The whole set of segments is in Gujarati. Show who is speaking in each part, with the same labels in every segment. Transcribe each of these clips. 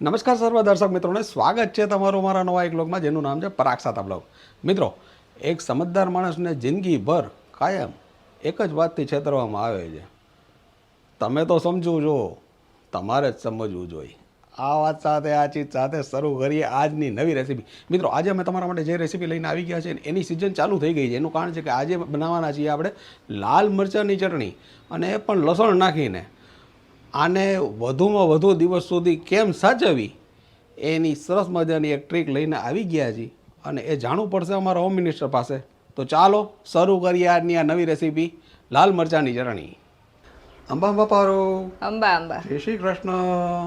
Speaker 1: નમસ્કાર સર્વ દર્શક મિત્રોને, સ્વાગત છે તમારું મારા નવા એક બ્લોગમાં જેનું નામ છે પરાગ બ્લોગ મિત્રો, એક સમજદાર માણસને જિંદગીભર કાયમ એક જ વાતથી છેતરવામાં આવે છે. તમે તો સમજવું છો તમારે જ સમજવું જોઈએ. આ વાત સાથે, આ ચીજ સાથે શરૂ કરીએ આજની નવી રેસીપી મિત્રો, આજે અમે તમારા માટે જે રેસીપી લઈને આવી ગયા છે એની સિઝન ચાલુ થઈ ગઈ છે. એનું કારણ છે કે આજે બનાવવાના છીએ આપણે લાલ મરચાંની ચટણી અને એ પણ લસણ નાખીને આને વધુમાં વધુ દિવસ સુધી કેમ સાચવવી એની સરસ મજાની એક ટ્રીક લઈને આવી ગયા છીએ અને એ જાણવું પડશે અમારા હોમ મિનિસ્ટર પાસે. તો ચાલો શરૂ કરીએ આજની આ નવી રેસીપી લાલ મરચાંની ચટણી. અંબા બાપારો
Speaker 2: અંબા અંબા.
Speaker 1: જય શ્રી કૃષ્ણ.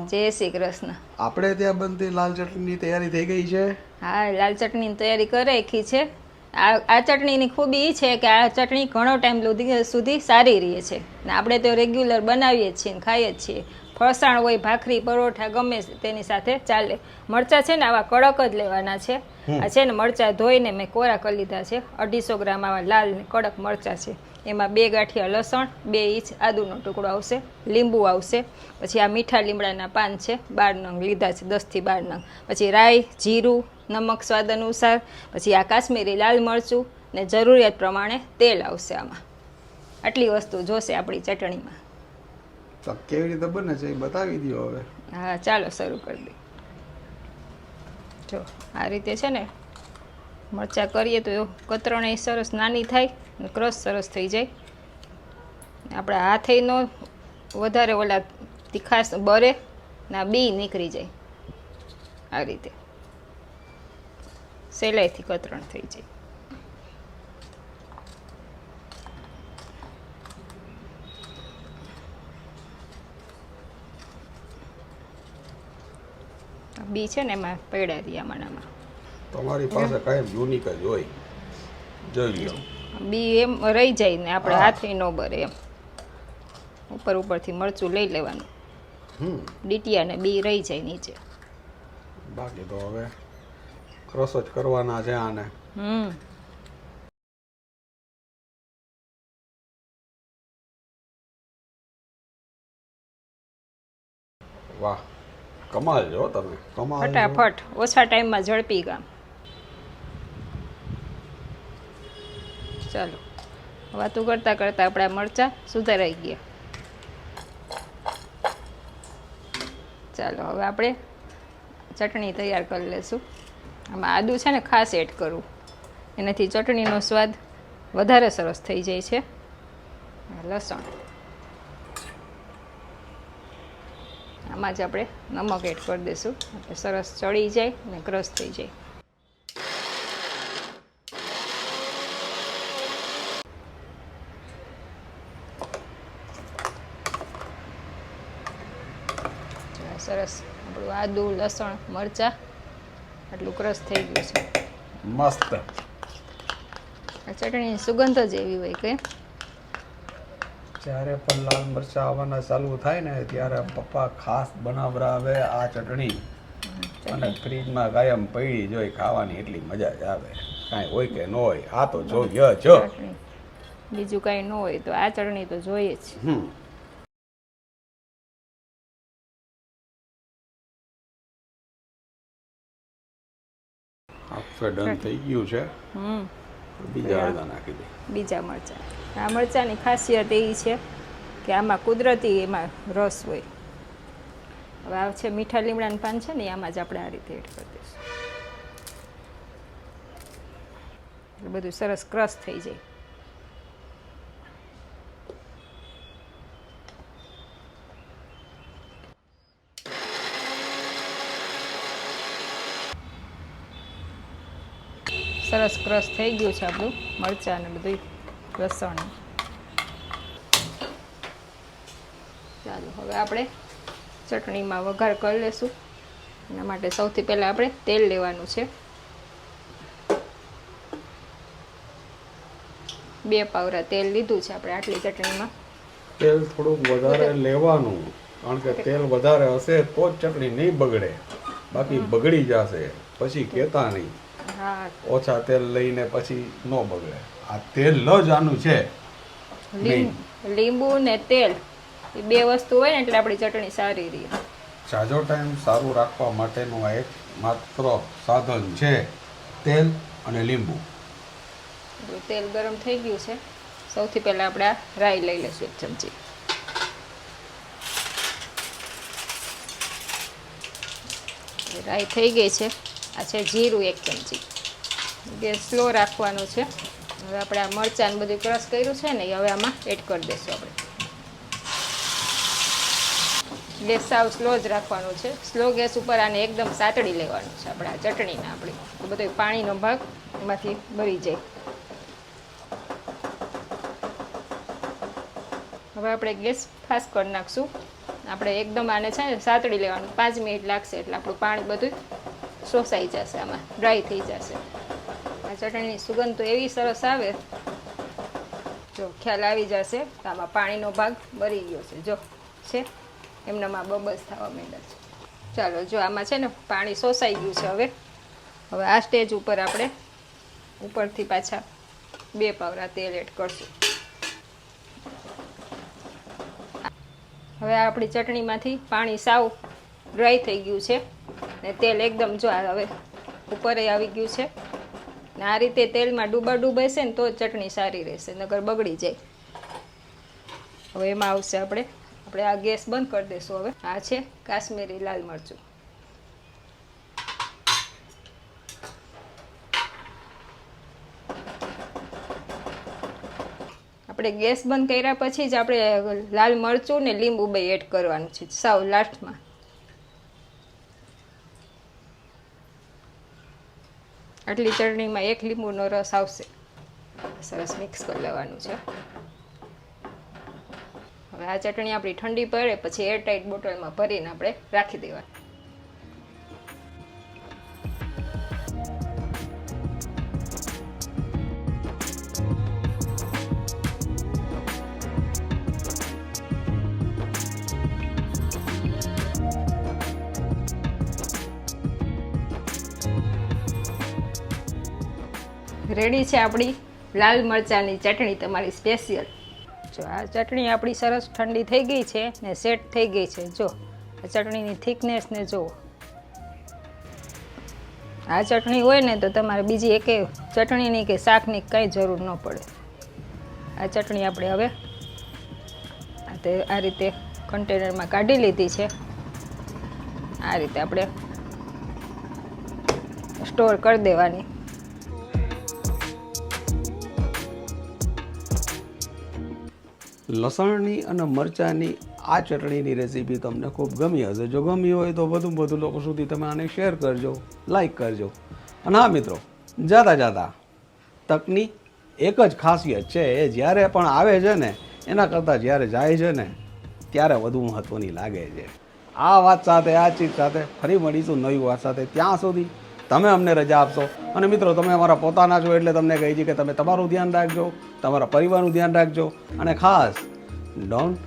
Speaker 2: જય શ્રી કૃષ્ણ.
Speaker 1: આપણે ત્યાં બનતી લાલ ચટણીની તૈયારી થઈ ગઈ છે.
Speaker 2: હા લાલ ચટણીની તૈયારી કરી રાખી છે. આ આ ચટણીની ખૂબી એ છે કે આ ચટણી ઘણો ટાઈમ સુધી સુધી સારી રહે છે. ને આપણે તો રેગ્યુલર બનાવીએ જ છીએ ને ખાઈએ જ છીએ. ફરસાણ હોય ભાખરી પરોઠા ગમે તેની સાથે ચાલે. મરચાં છે ને આવા કડક જ લેવાના છે. આ છે ને મરચાં ધોઈને મેં કોરા કરી લીધા છે. અઢીસો ગ્રામ આવા લાલ ને કડક મરચાં છે. એમાં બે ગાંઠિયા લસણ બે ઇંચ આદુનો ટુકડો આવશે લીંબુ આવશે. પછી આ મીઠા લીમડાના પાન છે બાર નંગ લીધા છે દસથી બાર નંગ. પછી રાઈ જીરું નમક સ્વાદ અનુસાર. પછી આ કાશ્મીરી લાલ મરચું ને જરૂરિયાત પ્રમાણે તેલ આવશે આમાં. આટલી વસ્તુ જોશે આપણી ચટણીમાં.
Speaker 1: તો કેવી રીતે બને છે એ બતાવી દો હવે.
Speaker 2: હા ચાલો શરૂ કરી દઈએ. જો આ રીતે છે ને મરચાં કરીએ તો કતરણે સરસ નાની થાય ને ક્રશ સરસ થઈ જાય. આપણે હાથે નો વધારે ઓલા તીખાશ બરે ના બી નીકળી જાય. આ રીતે. સહેલાઈથી કતરણ થઈ જાય બી છે ને એમાં પડ્યા રહ્યા મનામાં
Speaker 1: તમારી પાસે કાયમ યુનિક જ હોય જોઈ લો
Speaker 2: બી એમ રહી જાય ને આપણે હાથે ન બરે એમ ઉપર ઉપરથી મરચું લઈ લેવાનું
Speaker 1: હમ
Speaker 2: ડીટિયા ને બી રહી જાય નીચે
Speaker 1: બાકી તો હવે ક્રોસ જ કરવાના છે આને.
Speaker 2: હમ.
Speaker 1: વાહ. કમાલ જો તમે. કમાલ
Speaker 2: ફટાફટ. ઓછા ટાઈમમાં ઝડપી કામ ચાલો. વાતું કરતાં કરતાં આપણા મરચાં સુધારાઈ ગયા. ચાલો હવે આપણે ચટણી તૈયાર કરી લેશું. આમાં આદું છે ને ખાસ એડ કરવું એનાથી ચટણીનો સ્વાદ વધારે સરસ થઈ જાય છે. લસણ. આમાં જ આપણે નમક એડ કરી દઈશું. એટલે સરસ ચડી જાય અને ક્રશ થઈ જાય. સરસ. આપણું આદુ, લસણ, મરચાં આટલું ક્રશ થઈ ગયું છે.
Speaker 1: મસ્ત.
Speaker 2: આ ચટણી સુગંધ જ એવી હોય કે.
Speaker 1: જ્યારે પણ લાલ મરચાં આવવાના ચાલુ થાય ને ત્યારે પપ્પા ખાસ બનાવરાવે આ ચટણી. અને ફ્રીજમાં કાયમ પડી જોઈ ખાવાની એટલી મજા જ આવે. કાંઈ હોય કે ન હોય આ તો જોઈએ જ.
Speaker 2: બીજું કાંઈ ન હોય તો આ ચટણી તો જોઈએ જ.
Speaker 1: હમ ડન થઈ ગયું છે બીજા અડધા નાખી દે.
Speaker 2: બીજા મરચાં. આ મરચાંની ખાસિયત એ છે કે આમાં કુદરતી એમાં રસ હોય. હવે આ છે મીઠા લીમડાનું પાન છે ને આમાં જ આપણે આ રીતે એડ કરી દઈશું. બધું સરસ ક્રશ થઈ જાય. સરસ ક્રશ થઈ ગયું છે આપણું મરચાં ને બધું લસણ. ચાલો હવે આપણે ચટણીમાં વઘાર કરી લેશું. એના માટે સૌથી પહેલાં આપણે તેલ લેવાનું છે. બે પાવરા તેલ લીધું છે આપણે આટલી ચટણીમાં.
Speaker 1: તેલ થોડુંક વધારે લેવાનું કારણ કે તેલ વધારે હશે તો જ ચટણી નહીં બગડે. બાકી બગડી જશે. પછી કહેતા નહીં. ઓછા તેલ લઈને પછી ન બગડે. આ તેલ જ આનું છે.
Speaker 2: લીંબુ ને તેલ એ બે વસ્તુ હોય ને એટલે આપણી ચટણી સારી રહે.
Speaker 1: જાજો ટાઈમ સારું રાખવા માટેનું આ એક માત્ર સાધન છે તેલ અને લીંબુ.
Speaker 2: તેલ ગરમ થઈ ગયું છે. સૌથી પહેલાં આપણે આ રાઈ લઈ લઈશું એક ચમચી. રાઈ થઈ ગઈ છે. આ છે જીરું એક ચમચી. ગેસ સ્લો રાખવાનો છે. હવે આપણે આ મરચાં બધું ક્રશ કર્યું છે ને, એ હવે આમાં એડ કરી દઈશું આપણે. ગેસ સાવ સ્લો જ રાખવાનો છે. સ્લો ગેસ ઉપર આને એકદમ સાતડી લેવાનું છે આપણે આ ચટણીને આપણી. તો બધો પાણીનો ભાગ એમાંથી ભરી જાય. હવે આપણે ગેસ ફાસ્ટ કરી નાખશું. આપણે એકદમ આને છે ને સાતડી લેવાનું. પાંચ મિનિટ લાગશે એટલે આપણું પાણી બધું શોષાઈ જશે આમાં ડ્રાય થઈ જશે. આ ચટણીની સુગંધ તો એવી સરસ આવે. જો ખ્યાલ આવી જશે તો આમાં પાણીનો ભાગ બળી ગયો છે. જો, છે? એમનામાં બબસ થવા માંડ્યા છે. ચાલો, જો આમાં છે ને પાણી શોષાઈ ગયું છે હવે. હવે આ સ્ટેજ ઉપર આપણે ઉપરથી પાછા બે પાવરા તેલ એડ કરશું. હવે આપણી ચટણીમાંથી પાણી સાવ ડ્રાય થઈ ગયું છે. ને તેલ એકદમ જો હવે ઉપર આવી ગયું છે. ને આ રીતે તેલમાં ડૂબા ડૂબાશે ને તો ચટણી સારી રહેશે નગર બગડી જાય. હવે એમાં આવશે આપણે. આપણે આ ગેસ બંધ કરી દઈશું હવે. આ છે કાશ્મીરી લાલ મરચું. આપણે ગેસ બંધ કર્યા પછી જ આપણે લાલ મરચું ને લીંબુ બે એડ કરવાનું છે સાવ લાસ્ટમાં આટલી ચટણીમાં એક લીંબુનો રસ આવશે. સરસ મિક્સ કરી લેવાનું છે. હવે આ ચટણી આપણી ઠંડી પડે, પછી એરટાઈટ બોટલમાં ભરીને આપણે રાખી દેવાની. રેડી છે આપણી લાલ મરચાંની ચટણી તમારી સ્પેશિયલ. જો આ ચટણી આપણી સરસ ઠંડી થઈ ગઈ છે ને સેટ થઈ ગઈ છે. જો, આ ચટણીની થિકનેસને જુઓ. આ ચટણી હોય ને તો તમારે બીજી એકે ચટણીની કે શાકની કંઈ જરૂર ન પડે. આ ચટણી આપણે હવે તે આ રીતે કન્ટેનરમાં કાઢી લીધી છે. આ રીતે આપણે સ્ટોર કરી દેવાની.
Speaker 1: લસણની અને મરચાંની આ ચટણીની રેસીપી તમને ખૂબ ગમી હશે. જો ગમી હોય તો વધુ વધુ લોકો સુધી તમે આને શેર કરજો, લાઈક કરજો. અને હા મિત્રો, જાતા જાતા તકની એક જ ખાસિયત છે, એ જ્યારે પણ આવે છે ને, એના કરતાં જ્યારે જાય છે ને, ત્યારે વધુ મહત્ત્વની લાગે છે. આ વાત સાથે, આ ચીજ સાથે ફરી મળીશું નવી વાત સાથે. ત્યાં સુધી તમે અમને રજા આપશો. અને મિત્રો, તમે અમારા પોતાના છો એટલે તમને કહી છે કે તમે તમારું ધ્યાન રાખજો, તમારા પરિવારનું ધ્યાન રાખજો. અને ખાસ don't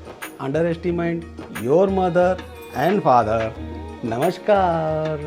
Speaker 1: underestimate your mother and father નમસ્કાર.